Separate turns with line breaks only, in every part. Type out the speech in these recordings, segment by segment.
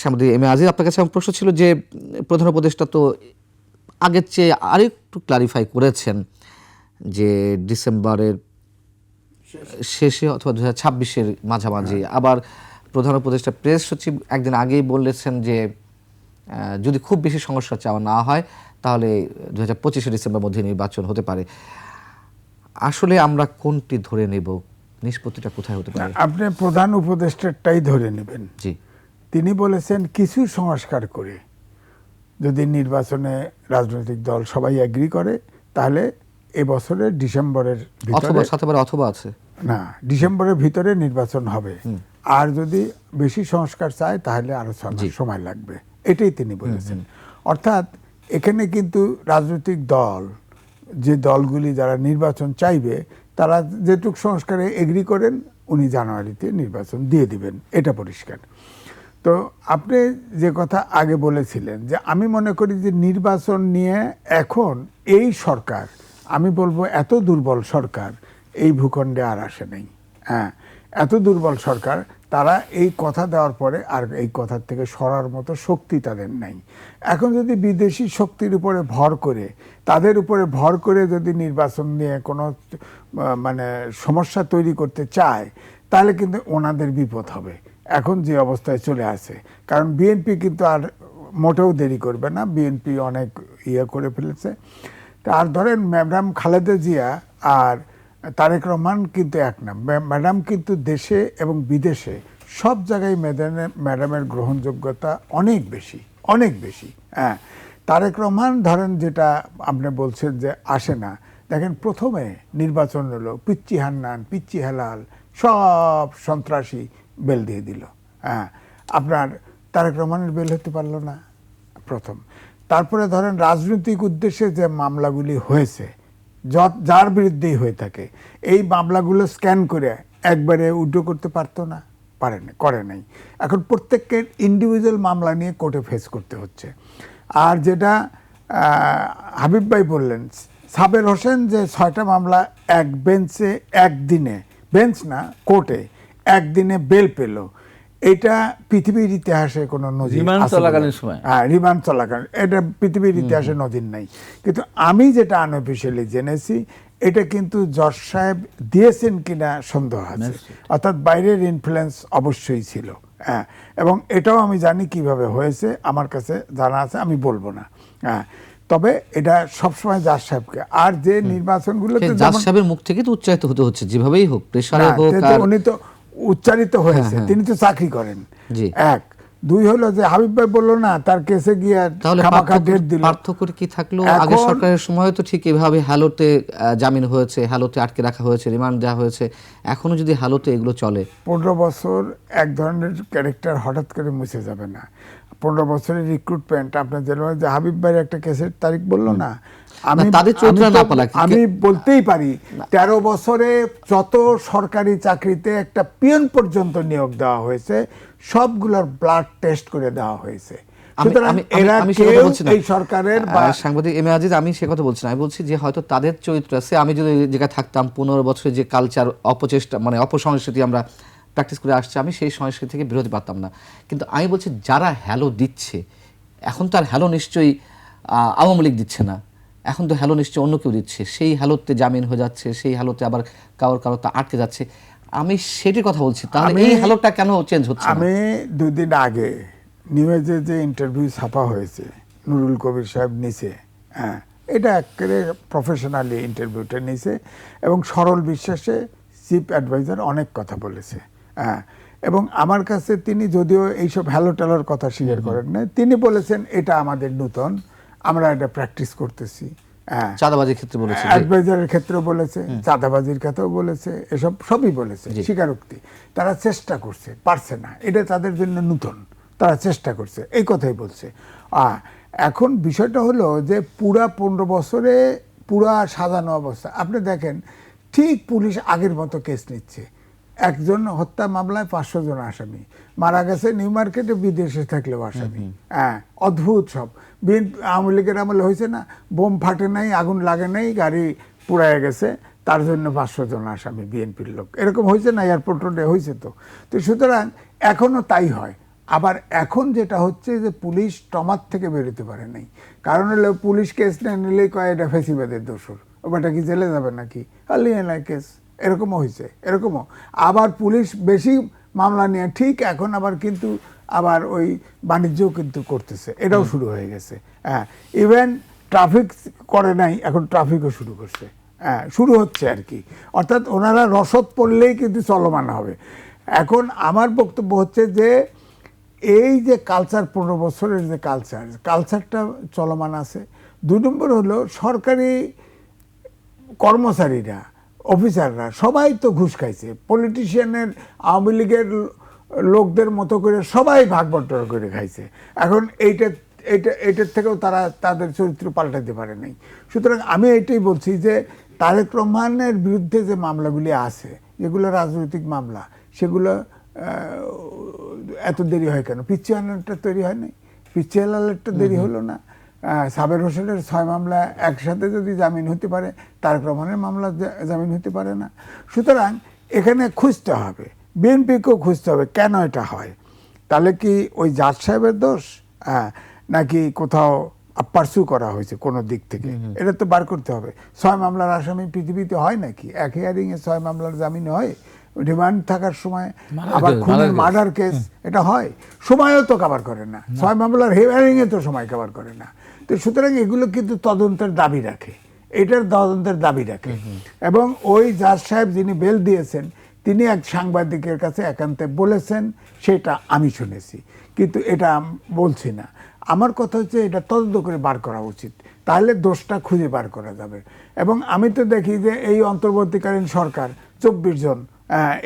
শ্যামদি M A Aziz আপনার কাছে আমার প্রশ্ন ছিল যে প্রধান উপদেষ্টা তো আগের চেয়ে আরেকটু ক্লারিফাই করেছেন যে ডিসেম্বরের শেষে অথবা দু হাজার ছাব্বিশের মাঝামাঝি। আবার প্রধান উপদেষ্টা প্রেস সচিব একদিন আগেই বলেছেন যে যদি খুব বেশি সমস্যা চাওয়া না হয় তাহলে দু হাজার পঁচিশে ডিসেম্বর মধ্যে নির্বাচন হতে পারে। আসলে আমরা কোনটি ধরে নেব? নিষ্পত্তিটা কোথায় হতে পারে?
আপনি প্রধান উপদেষ্টারটাই ধরে নেবেন।
জি।
তিনি বলেছেন কিছু সংস্কার করে। যদি নির্বাচনে রাজনৈতিক দল সবাই এগ্রি করে তাহলে এবছরের ডিসেম্বরের ভিতরে
অথবা আছে।
না ডিসেম্বরের ভিতরে নির্বাচন হবে। আর যদি বেশি সংস্কার চায় তাহলে আরও সময় লাগবে। এটাই তিনি বলেছেন। অর্থাৎ এখানে কিন্তু রাজনৈতিক দল যে দলগুলি যারা নির্বাচন চাইবে তারা যেটুক সংস্কারে এগ্রি করেন উনি জানুয়ারিতে নির্বাচন দিয়ে দিবেন। এটা পরিষ্কার। তো আপনি যে কথা আগে বলেছিলেন যে আমি মনে করি যে নির্বাচন নিয়ে এখন এই সরকার, আমি বলব এত দুর্বল সরকার এই ভূখণ্ডে আর আসে নাই। হ্যাঁ এত দুর্বল সরকার, তারা এই কথা দেওয়ার পরে আর এই কথার থেকে সরার মতো শক্তি তাদের নাই। এখন যদি বিদেশি শক্তির উপরে ভর করে, তাদের উপরে ভর করে যদি নির্বাচন নিয়ে কোনো মানে সমস্যা তৈরি করতে চায়, তাহলে কিন্তু ওনাদের বিপদ হবে। এখন যে অবস্থায় চলে আসে। কারণ বিএনপি কিন্তু আর মোটেও দেরি করবে না, বিএনপি অনেক ইয়ে করে ফেলেছে। তা আর ধরেন ম্যাডাম খালেদা জিয়া আর তারেক রহমান কিন্তু এক না। ম্যাডাম কিন্তু দেশে এবং বিদেশে সব জায়গায় ম্যাডামের ম্যাডামের গ্রহণযোগ্যতা অনেক বেশি অনেক বেশি। হ্যাঁ তারেক রহমান ধরেন যেটা আপনি বলছেন যে আসে না। দেখেন প্রথমে নির্বাচন হলো, পিচ্চি হান্নান, পিচ্চি হেলাল, সব সন্ত্রাসী বেল দিয়ে দিল। হ্যাঁ আপনার তারেক রহমানের বেল হতে পারল না প্রথম। তারপরে ধরেন রাজনৈতিক উদ্দেশ্যে যে মামলাগুলি হয়েছে যার বিরুদ্ধেই হয়ে থাকে, এই মামলাগুলো স্ক্যান করে একবারে উড্রো করতে পারতো না, পারে না, করে নাই। এখন প্রত্যেককে ইন্ডিভিজুয়াল মামলা নিয়ে কোর্টে ফেস করতে হচ্ছে। আর যেটা হাবিব ভাই বললেন, সাবের হোসেন যে ছয়টা মামলা এক বেঞ্চে একদিনে বেঞ্চ না কোর্টে একদিনে বেল পেল। এটা পৃথিবীর ইতিহাসে কোনো নজির
রিমান্ড চলাকালীন সময়।
হ্যাঁ রিমান্ড চলাকালীন। এটা পৃথিবীর ইতিহাসে নজির নাই। কিন্তু আমি যেটা আনঅফিসিয়ালি জেনেছি এটা কিন্তু জজ সাহেব দিয়েছেন কিনা সন্দেহ আছে। অর্থাৎ বাইরের ইনফ্লুয়েন্স অবশ্যই ছিল। হ্যাঁ এবং এটাও আমি জানি কীভাবে হয়েছে আমার কাছে জানা আছে আমি বলব না। হ্যাঁ তবে এটা সবসময় জাজ সাহেবকে। আর যে নির্বাচনগুলোতে
জাজ সাহেবের মুখ থেকে তো উচ্চারিত হতে হচ্ছে যেভাবেই হোক প্রেশারে হোক
উনি তো উচ্চারিত হয়েছে। তিনি তো চাকরি করেন। এক। দুই হলো যে হাবিব ভাই বলল না তার কেসে গিয়ে
তাহলে
খামাখা ডেট দিল।
পার্থক্য কি থাকল?
এখন-
সরকারের সময় তো ঠিক এভাবে হ্যালোতে জামিন হয়েছে হ্যালোতে আটকে রাখা হয়েছে রিমান্ড দেওয়া হয়েছে। এখনও যদি হ্যালোতে এগুলো চলে?
পনেরো বছর এক ধরনের ক্যারেক্টার হঠাৎ করে মুছে যাবে না। পনেরো বছরের রিক্রুটমেন্ট আপনার যেরকম যে হাবিব ভাইয়ের একটা কেসের তারিখ বলল না
তাদের চরিত্র
আমি
না পালা,
আমি বলতেই পারি তেরো বছরে যত সরকারি চাকরিতে একটা পিয়ন পর্যন্ত নিয়োগ দেওয়া হয়েছে সবগুলোর ব্লাড টেস্ট করে দেওয়া হয়েছে।
আমি- সে কথা বলছি না। সাংবাদিক এম আজিজ আমি সে কথা বলছি না। আমি বলছি যে হয়তো তাদের চরিত্র আছে। আমি যদি জায়গায় থাকতাম পনেরো বছরের যে কালচার অপচেষ্টা মানে অপসংস্কৃতি আমরা প্র্যাকটিস করে আসছি আমি সেই সংস্কৃতি থেকে বিরতি পারতাম না। কিন্তু আমি বলছি যারা হ্যালো দিচ্ছে এখন তার হ্যালো নিশ্চয়ই আওয়ামী লীগ দিচ্ছে না। এখন তো হ্যালো নিশ্চয়ই অন্য কেউ দিচ্ছে। সেই হ্যালোতে জামিন হয়ে যাচ্ছে সেই হ্যালোতে আবার কারোর কারোর তা আটকে যাচ্ছে। আমি সেটির কথা বলছি তাহলে এই হ্যালোটা কেন চেঞ্জ হচ্ছে?
আমি দুদিন আগে নিউজে যে ইন্টারভিউ ছাপা হয়েছে নুরুল কবির সাহেব নিছে হ্যাঁ এটা একেবারে প্রফেশনালি ইন্টারভিউটা নিছে এবং সরল বিশ্বাসে চিফ অ্যাডভাইজার অনেক কথা বলেছে হ্যাঁ এবং আমার কাছে তিনি যদিও এইসব হ্যালো ট্যালোর কথা স্বীকার করেন না তিনি বলেছেন এটা আমাদের নূতন আমরা এটা প্র্যাকটিস করতেছি। হ্যাঁ।
চাঁদাবাজির ক্ষেত্রে বলেছে
অ্যাডভাইজারের ক্ষেত্রেও বলেছে চাঁদাবাজির কথাও বলেছে এসব সবই বলেছে স্বীকারোক্তি। তারা চেষ্টা করছে পারছে না। এটা তাদের জন্য নূতন। তারা চেষ্টা করছে এই কথাই বলছে। এখন বিষয়টা হলো যে পুরা পনেরো বছরে পুরা সাজানো অবস্থা। আপনি দেখেন ঠিক পুলিশ আগের মতো কেস নিচ্ছে। একজন হত্যা মামলায় পাঁচশো জন আসামি। মারা গেছে নিউ মার্কেটে বিদেশে থাকলেও আসামি। হ্যাঁ অদ্ভুত সব। বিএনপি আওয়ামী লীগের আমলে হয়েছে না? বোম ফাটে নাই আগুন লাগে নাই গাড়ি পুড়ায় গেছে তার জন্য পাঁচশো জন আসামি বিএনপির লোক। এরকম হয়েছে না এয়ারপোর্ট রোডে হয়েছে তো। তো সুতরাং এখনও তাই হয়। আবার এখন যেটা হচ্ছে যে পুলিশ টমার থেকে বেরোতে পারে নাই। কারণ হলো পুলিশ কেস না নিলেই কয় এটা ফেসিবাদের দোষর। ওটা কি জেলে যাবে নাকি? হালিয়ানা কেস। এরকমও হয়েছে এরকমও। আবার পুলিশ বেশি মামলা নিয়ে ঠিক এখন আবার কিন্তু আবার ওই বাণিজ্যও কিন্তু করতেছে। এটাও শুরু হয়ে গেছে। হ্যাঁ ইভেন ট্রাফিক করে নাই এখন ট্রাফিকও শুরু করছে। হ্যাঁ শুরু হচ্ছে আর কি। অর্থাৎ ওনারা রসদ পড়লেই কিন্তু চলমান হবে। এখন আমার বক্তব্য হচ্ছে যে এই যে কালচার পনেরো বছরের যে কালচার কালচারটা চলমান আছে। দুই নম্বর হলো সরকারি কর্মচারীরা অফিসাররা সবাই তো ঘুষ খাইছে। পলিটিশিয়ানের আওয়ামী লীগের লোকদের মতো করে সবাই ভাগ বন্টন করে খাইছে। এখন এইটা এইটা এটার থেকেও তারা তাদের চরিত্র পাল্টাতে পারে নাই। সুতরাং আমি এটাই বলছি যে তারেক রহমানের বিরুদ্ধে যে মামলাগুলি আছে যেগুলো রাজনৈতিক মামলা সেগুলো এত দেরি হয় কেন? পিচ্ছি আনারটা তৈরি হয় নাই? পিচ্ছি আলালেরটা দেরি হলো না? সাবের হোসেনের ছয় মামলা একসাথে যদি জামিন হতে পারে তারেক রহমানের মামলা জামিন হতে পারে না। সুতরাং এখানে খুঁজতে হবে। বিএনপিকেও খুঁজতে হবে কেন এটা হয়? তাহলে কি ওই জাজ সাহেবের দোষ? হ্যাঁ নাকি কোথাও পার্সু করা হয়েছে কোনো দিক থেকে? এটা তো বার করতে হবে। ছয় মামলার আসামি পৃথিবীতে হয় নাকি? এক হিয়ারিংয়ে ছয় মামলার জামিন হয়? রিমান্ড থাকার সময় আবার খুনের মার্ডার কেস এটা হয়। সময়ও তো কভার করে না। ছয় মামলার হিয়ারিং এ তো সময় কভার করে না। তো সুতরাং এগুলো কিন্তু তদন্তের দাবি রাখে। এটার তদন্তের দাবি রাখে। এবং ওই জাজ সাহেব যিনি বেল দিয়েছেন তিনি এক সাংবাদিকের কাছে একান্তে বলেছেন সেটা আমি শুনেছি। কিন্তু এটা বলছি না। আমার কথা হচ্ছে এটা তদন্ত করে বার করা উচিত। তাহলে দোষটা খুঁজে বার করা যাবে। এবং আমি তো দেখি যে এই অন্তর্বর্তীকালীন সরকার চব্বিশ জন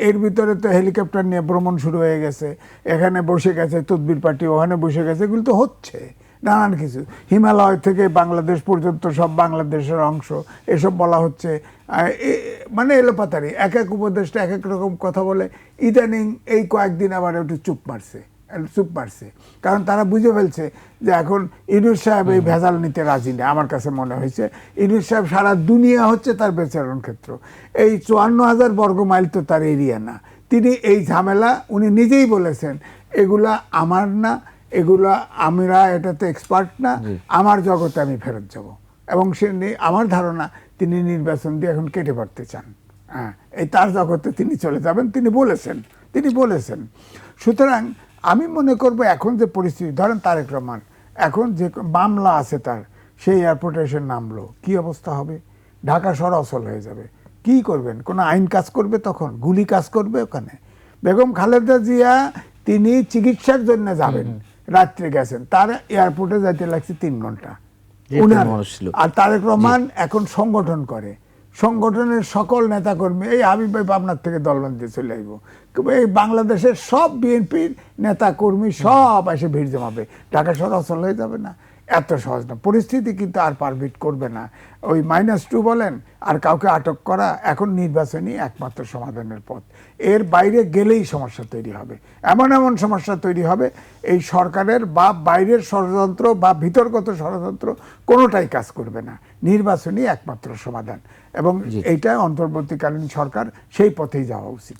এর ভিতরে তো হেলিকপ্টার নিয়ে ভ্রমণ শুরু হয়ে গেছে। এখানে বসে গেছে তদবির পার্টি, ওখানে বসে গেছে, এগুলো তো হচ্ছে। নানান কিছু। হিমালয় থেকে বাংলাদেশ পর্যন্ত সব বাংলাদেশের অংশ, এসব বলা হচ্ছে। মানে এলোপাতারি এক এক উপদেশটা এক এক রকম কথা বলে। ইদানিং এই কয়েকদিন আবার একটু চুপ মারছে চুপ মারছে কারণ তারা বুঝে ফেলছে যে এখন ইনুস সাহেব এই ভেজাল নিতে রাজি না আমার কাছে মনে হয়েছে ইনুস সাহেব সারা দুনিয়া হচ্ছে তার বেচারণ ক্ষেত্র। এই চুয়ান্ন হাজার বর্গ মাইল তো তার এরিয়া না। তিনি এই ঝামেলা উনি নিজেই বলেছেন এগুলা আমার না এগুলা আমরা এটাতে এক্সপার্ট না আমার জগতে আমি ফেরত যাব। এবং সে আমার ধারণা তিনি নির্বাচন দিয়ে এখন কেটে পড়তে চান। হ্যাঁ এই তার জগতে তিনি চলে যাবেন তিনি বলেছেন তিনি বলেছেন। সুতরাং আমি মনে করব এখন যে পরিস্থিতি ধরেন তারেক রহমান এখন যে মামলা আছে তার সেই এয়ারপোর্টে এসে নামলো কি অবস্থা হবে? ঢাকা শহর অচল হয়ে যাবে। কি করবেন? কোনো আইন কাজ করবে তখন? গুলি কাজ করবে ওখানে? বেগম খালেদা জিয়া তিনি চিকিৎসার জন্য যাবেন। রাত্রে গেছেন। তার এয়ারপোর্টে যাইতে লাগছে তিন
ঘণ্টা।
আর তারেক রহমান এখন সংগঠন করে। সংগঠনের সকল নেতাকর্মী, এই হাবিব ভাই পাবনার থেকে দল চলে আসব এই বাংলাদেশের সব বিএনপির নেতাকর্মী সব এসে ভিড় জমাবে। টাকা শহর অচল হয়ে যাবে না। এত সহজ না। পরিস্থিতি কিন্তু আর পারমিট করবে না। ওই মাইনাস টু বলেন আর কাউকে আটক করা এখন নির্বাচনই একমাত্র সমাধানের পথ। এর বাইরে গেলেই সমস্যা তৈরি হবে। এমন এমন সমস্যা তৈরি হবে এই সরকারের বা বাইরের ষড়যন্ত্র বা ভিতরগত ষড়যন্ত্র কোনোটাই কাজ করবে না। নির্বাচনই একমাত্র সমাধান। এবং এইটা অন্তর্বর্তীকালীন সরকার সেই পথেই যাওয়া উচিত।